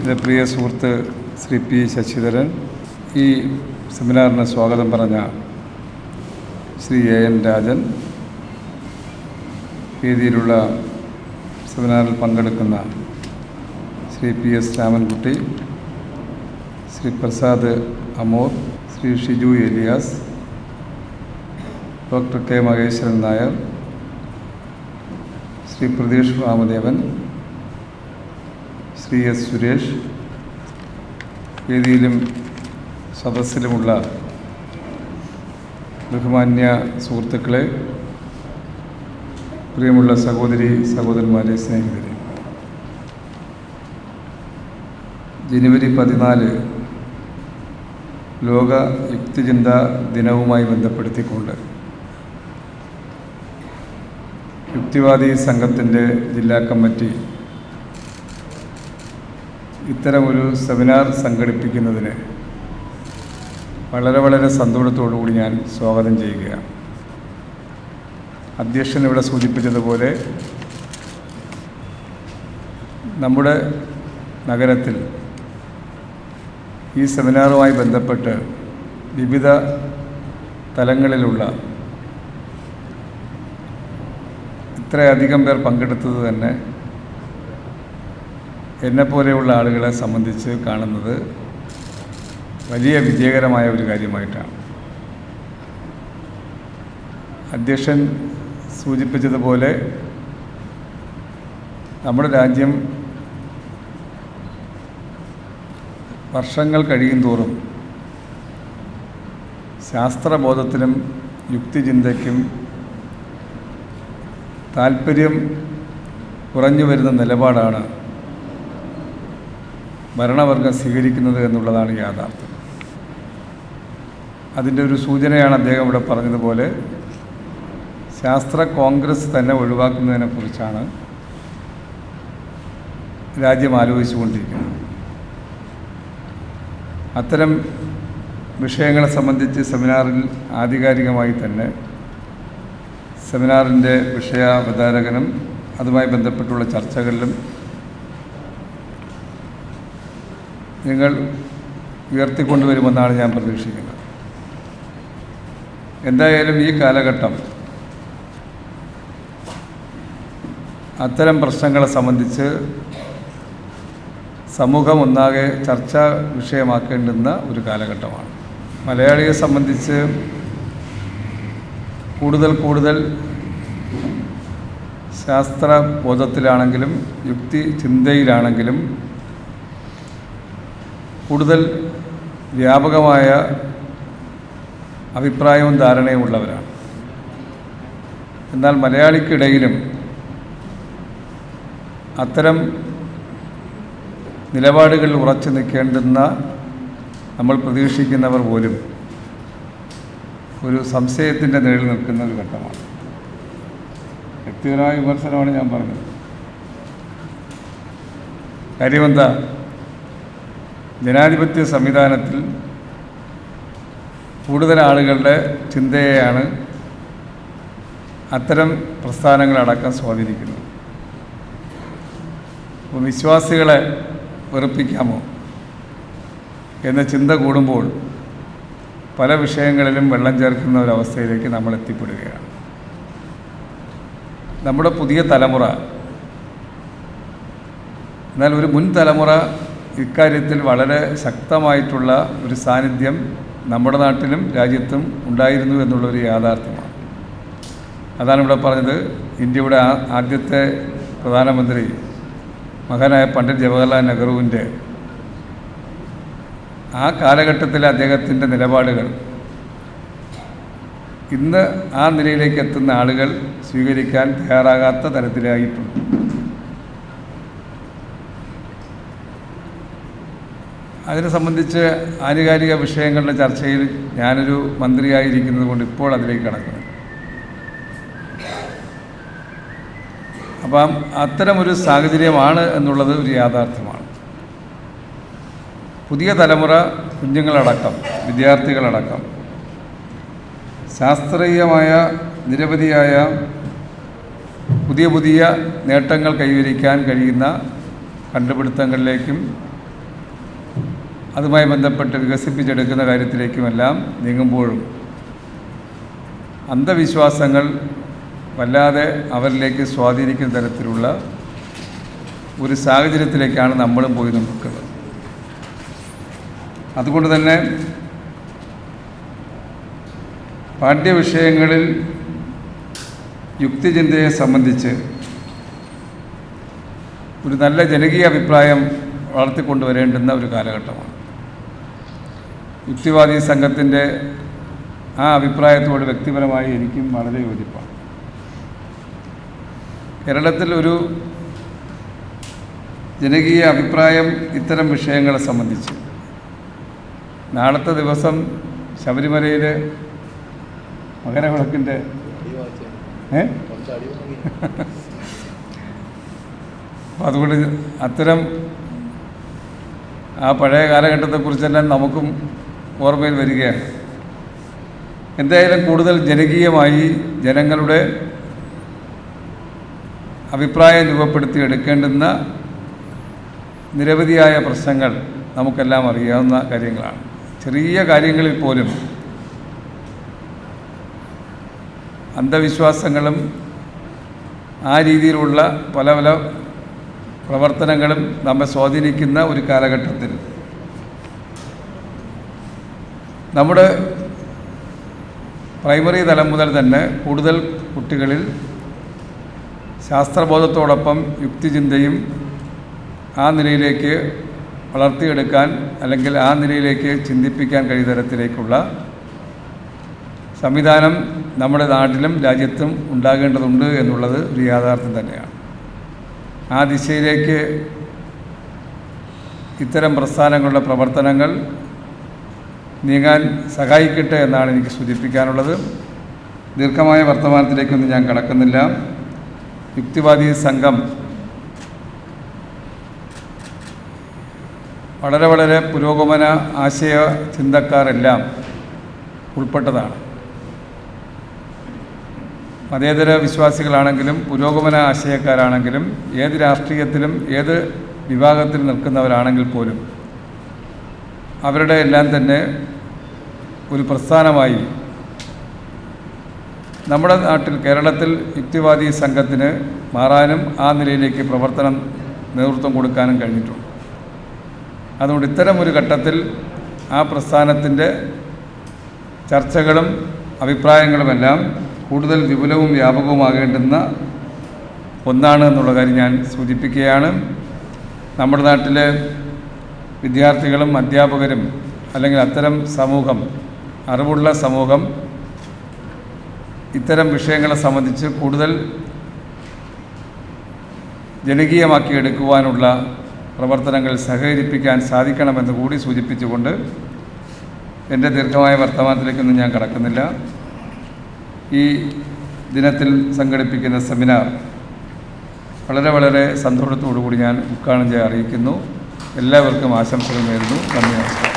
എന്റെ പ്രിയ സുഹൃത്ത് ശ്രീ പി ശശിധരൻ ഈ സെമിനാറിന് സ്വാഗതം പറഞ്ഞ ശ്രീ എ എൻ രാജൻ രീതിയിലുള്ള സെമിനാറിൽ പങ്കെടുക്കുന്ന Shri P S Ramankutty Shri Prasad Amor Shri Shiju Elias doctor K Maheswaran Nair Shri Pratheesh Vamadevan Shri S Suresh വേദിയിലും സദസ്സിലുമുള്ള ബഹുമാന്യ സുഹൃത്തുക്കളെ പ്രിയമുള്ള സഹോദരി സഹോദരന്മാരെ സ്നേഹിതരെ. ജനുവരി പതിനാല് ലോക യുക്തിചിന്താ ദിനവുമായി ബന്ധപ്പെടുത്തിക്കൊണ്ട് യുക്തിവാദി സംഘത്തിന്റെ ജില്ലാ കമ്മിറ്റി ഇത്തരമൊരു സെമിനാർ സംഘടിപ്പിക്കുന്നതിന് വളരെ വളരെ സന്തോഷത്തോടുകൂടി ഞാൻ സ്വാഗതം ചെയ്യുകയാണ്. അധ്യക്ഷൻ ഇവിടെ സൂചിപ്പിച്ചതുപോലെ നമ്മുടെ നഗരത്തിൽ ഈ സെമിനാറുമായി ബന്ധപ്പെട്ട് വിവിധ തലങ്ങളിലുള്ള ഇത്രയധികം പേർ പങ്കെടുത്തത് തന്നെ എന്നെപ്പോലെയുള്ള ആളുകളെ സംബന്ധിച്ച് കാണുന്നത് വലിയ വിജയകരമായ ഒരു കാര്യമായിട്ടാണ്. അധ്യക്ഷൻ സൂചിപ്പിച്ചതുപോലെ നമ്മുടെ രാജ്യം വർഷങ്ങൾ കഴിയും തോറും ശാസ്ത്രബോധത്തിനും യുക്തിചിന്തയ്ക്കും താല്പര്യം കുറഞ്ഞു വരുന്ന നിലപാടാണ് ഭരണവർഗം സ്വീകരിക്കുന്നത് എന്നുള്ളതാണ് യാഥാർത്ഥ്യം. അതിന്റെ ഒരു സൂചനയാണ് അദ്ദേഹം ഇവിടെ പറഞ്ഞതുപോലെ ശാസ്ത്ര കോൺഗ്രസ് തന്നെ ഒഴിവാക്കുന്നതിനെക്കുറിച്ചാണ് രാജ്യം ആലോചിച്ചുകൊണ്ടിരിക്കുന്നത്. അത്തരം വിഷയങ്ങളെ സംബന്ധിച്ച് സെമിനാറിൽ ആധികാരികമായി തന്നെ സെമിനാറിന്റെ വിഷയാവതാരകനും അതുമായി ബന്ധപ്പെട്ടുള്ള ചർച്ചകളിലും നിങ്ങൾ ഉയർത്തിക്കൊണ്ടുവരുമെന്നാണ് ഞാൻ പ്രതീക്ഷിക്കുന്നത്. എന്തായാലും ഈ കാലഘട്ടം അത്തരം പ്രശ്നങ്ങളെ സംബന്ധിച്ച് സമൂഹം ഒന്നാകെ ചർച്ചാ വിഷയമാക്കേണ്ടുന്ന ഒരു കാലഘട്ടമാണ്. മലയാളിയെ സംബന്ധിച്ച് കൂടുതൽ കൂടുതൽ ശാസ്ത്ര ബോധത്തിലാണെങ്കിലും യുക്തി ചിന്തയിലാണെങ്കിലും കൂടുതൽ വ്യാപകമായ അഭിപ്രായവും ധാരണയും ഉള്ളവരാണ്. എന്നാൽ മലയാളിക്കിടയിലും അത്തരം നിലപാടുകളിൽ ഉറച്ചു നിൽക്കേണ്ടുന്ന നമ്മൾ പ്രതീക്ഷിക്കുന്നവർ പോലും ഒരു സംശയത്തിന്റെ നിഴൽ നിൽക്കുന്ന ഒരു ഘട്ടമാണ്. വ്യക്തിപരമായ വിമർശനമാണ് ഞാൻ പറഞ്ഞത്. കാര്യമെന്താ ജനാധിപത്യ സംവിധാനത്തിൽ കൂടുതൽ ആളുകളുടെ ചിന്തയെയാണ് അത്തരം പ്രസ്ഥാനങ്ങളടക്കം സ്വാധീനിക്കുന്നത്. അപ്പോൾ വിശ്വാസികളെ വെറുപ്പിക്കാമോ എന്ന ചിന്ത കൂടുമ്പോൾ പല വിഷയങ്ങളിലും വെള്ളം ചേർക്കുന്ന ഒരവസ്ഥയിലേക്ക് നമ്മൾ എത്തിപ്പെടുകയാണ്. നമ്മുടെ പുതിയ തലമുറ എന്നാൽ ഒരു മുൻ തലമുറ ഇക്കാര്യത്തിൽ വളരെ ശക്തമായിട്ടുള്ള ഒരു സാന്നിധ്യം നമ്മുടെ നാട്ടിലും രാജ്യത്തും ഉണ്ടായിരുന്നു എന്നുള്ളൊരു യാഥാർത്ഥ്യമാണ്. അതാണ് ഇവിടെ പറഞ്ഞത്. ഇന്ത്യയുടെ ആദ്യത്തെ പ്രധാനമന്ത്രി മഹാനായ പണ്ഡിറ്റ് ജവഹർലാൽ നെഹ്റുവിന്റെ ആ കാലഘട്ടത്തിലെ അദ്ദേഹത്തിന്റെ നിലപാടുകൾ ഇന്ന് ആ നിലയിലേക്ക് എത്തുന്ന ആളുകൾ സ്വീകരിക്കാൻ തയ്യാറാകാത്ത തരത്തിലായിട്ടുണ്ട്. അതിനെ സംബന്ധിച്ച് ആനുകാലിക വിഷയങ്ങളുടെ ചർച്ചയിൽ ഞാനൊരു മന്ത്രിയായിരിക്കുന്നത് കൊണ്ട് ഇപ്പോൾ അതിലേക്ക് കടക്കുന്നു. അപ്പം അത്തരമൊരു സാഹചര്യമാണ് എന്നുള്ളത് ഒരു യാഥാർത്ഥ്യമാണ്. പുതിയ തലമുറ കുഞ്ഞുങ്ങളടക്കം വിദ്യാർത്ഥികളടക്കം ശാസ്ത്രീയമായ നിരവധിയായ പുതിയ പുതിയ നേട്ടങ്ങൾ കൈവരിക്കാൻ കഴിയുന്ന കണ്ടുപിടുത്തങ്ങളിലേക്കും അതുമായി ബന്ധപ്പെട്ട് വികസിപ്പിച്ചെടുക്കുന്ന കാര്യത്തിലേക്കുമെല്ലാം നീങ്ങുമ്പോഴും അന്ധവിശ്വാസങ്ങൾ വല്ലാതെ അവരിലേക്ക് സ്വാധീനിക്കുന്ന തരത്തിലുള്ള ഒരു സാഹചര്യത്തിലേക്കാണ് നമ്മളും പോയി നിൽക്കുന്നത് അതുകൊണ്ട് തന്നെ പാഠ്യവിഷയങ്ങളിൽ യുക്തിചിന്തയെ സംബന്ധിച്ച് ഒരു നല്ല ജനകീയ അഭിപ്രായം വളർത്തിക്കൊണ്ടുവരേണ്ടുന്ന ഒരു കാലഘട്ടമാണ്. യുക്തിവാദി സംഘത്തിന്റെ ആ അഭിപ്രായത്തോട് വ്യക്തിപരമായി എനിക്കും വളരെ യോജിപ്പാണ്. കേരളത്തിൽ ഒരു ജനകീയ അഭിപ്രായം ഇത്തരം വിഷയങ്ങളെ സംബന്ധിച്ച് നാളത്തെ ദിവസം ശബരിമലയിലെ മകരവിളക്കിന്റെ ഏ? അപ്പം അതുകൊണ്ട് അത്തരം ആ പഴയ കാലഘട്ടത്തെക്കുറിച്ചെല്ലാം നമുക്കും ഓർമ്മയിൽ വരികയാണ് എന്തായാലും കൂടുതൽ ജനകീയമായി ജനങ്ങളുടെ അഭിപ്രായം രൂപപ്പെടുത്തി എടുക്കേണ്ടുന്ന നിരവധിയായ പ്രശ്നങ്ങൾ നമുക്കെല്ലാം അറിയാവുന്ന കാര്യങ്ങളാണ്. ചെറിയ കാര്യങ്ങളിൽ പോലും അന്ധവിശ്വാസങ്ങളും ആ രീതിയിലുള്ള പല പല പ്രവർത്തനങ്ങളും നമ്മെ സ്വാധീനിക്കുന്ന ഒരു കാലഘട്ടത്തിൽ നമ്മുടെ പ്രൈമറി തലം മുതൽ തന്നെ കൂടുതൽ കുട്ടികളിൽ ശാസ്ത്രബോധത്തോടൊപ്പം യുക്തിചിന്തയും ആ നിലയിലേക്ക് വളർത്തിയെടുക്കാൻ അല്ലെങ്കിൽ ആ നിലയിലേക്ക് ചിന്തിപ്പിക്കാൻ കഴിയുന്ന തരത്തിലേക്കുള്ള സംവിധാനം നമ്മുടെ നാട്ടിലും രാജ്യത്തും ഉണ്ടാകേണ്ടതുണ്ട് എന്നുള്ളത് ഒരു യാഥാർത്ഥ്യം തന്നെയാണ്. ആ ദിശയിലേക്ക് ഇത്തരം പ്രസ്ഥാനങ്ങളുടെ പ്രവർത്തനങ്ങൾ നീങ്ങാൻ സഹായിക്കട്ടെ എന്നാണ് എനിക്ക് സൂചിപ്പിക്കാനുള്ളത്. ദീർഘമായ വർത്തമാനത്തിലേക്കൊന്നും ഞാൻ കടക്കുന്നില്ല. യുക്തിവാദി സംഘം വളരെ വളരെ പുരോഗമന ആശയ ചിന്തക്കാരെല്ലാം ഉൾപ്പെട്ടതാണ്. മതേതര വിശ്വാസികളാണെങ്കിലും പുരോഗമന ആശയക്കാരാണെങ്കിലും ഏത് രാഷ്ട്രീയത്തിലും ഏത് വിഭാഗത്തിൽ നിൽക്കുന്നവരാണെങ്കിൽ പോലും അവരുടെ എല്ലാം തന്നെ ഒരു പ്രസ്ഥാനമായി. നമ്മുടെ നാട്ടിൽ കേരളത്തിൽ യുക്തിവാദി സംഘത്തിന് മാറാനും ആ നിലയിലേക്ക് പ്രവർത്തനം നേതൃത്വം കൊടുക്കാനും കഴിഞ്ഞിട്ടുണ്ട്. അതുകൊണ്ട് ഇത്തരം ഒരു ഘട്ടത്തിൽ ആ പ്രസ്ഥാനത്തിന്റെ ചർച്ചകളും അഭിപ്രായങ്ങളുമെല്ലാം കൂടുതൽ വിപുലവും വ്യാപകവുമാകേണ്ടുന്ന ഒന്നാണ് എന്നുള്ള കാര്യം ഞാൻ സൂചിപ്പിക്കുകയാണ്. നമ്മുടെ നാട്ടിലെ വിദ്യാർത്ഥികളും അധ്യാപകരും അല്ലെങ്കിൽ അത്തരം സമൂഹം അറിവുള്ള സമൂഹം ഇത്തരം വിഷയങ്ങളെ സംബന്ധിച്ച് കൂടുതൽ ജനകീയമാക്കി എടുക്കുവാനുള്ള പ്രവർത്തനങ്ങൾ സഹകരിപ്പിക്കാൻ സാധിക്കണമെന്ന് കൂടി സൂചിപ്പിച്ചുകൊണ്ട് എന്റെ ദീർഘമായ വർത്തമാനത്തിലേക്കൊന്നും ഞാൻ കടക്കുന്നില്ല. ഈ ദിനത്തിൽ സംഘടിപ്പിക്കുന്ന സെമിനാർ വളരെ വളരെ സന്തോഷത്തോടു കൂടി ഞാൻ ഉദ്ഘാടനം ചെയ്യാൻ അറിയിക്കുന്നു. എല്ലാവർക്കും ആശംസകൾ നേരുന്നു. നന്ദി നമസ്കാരം.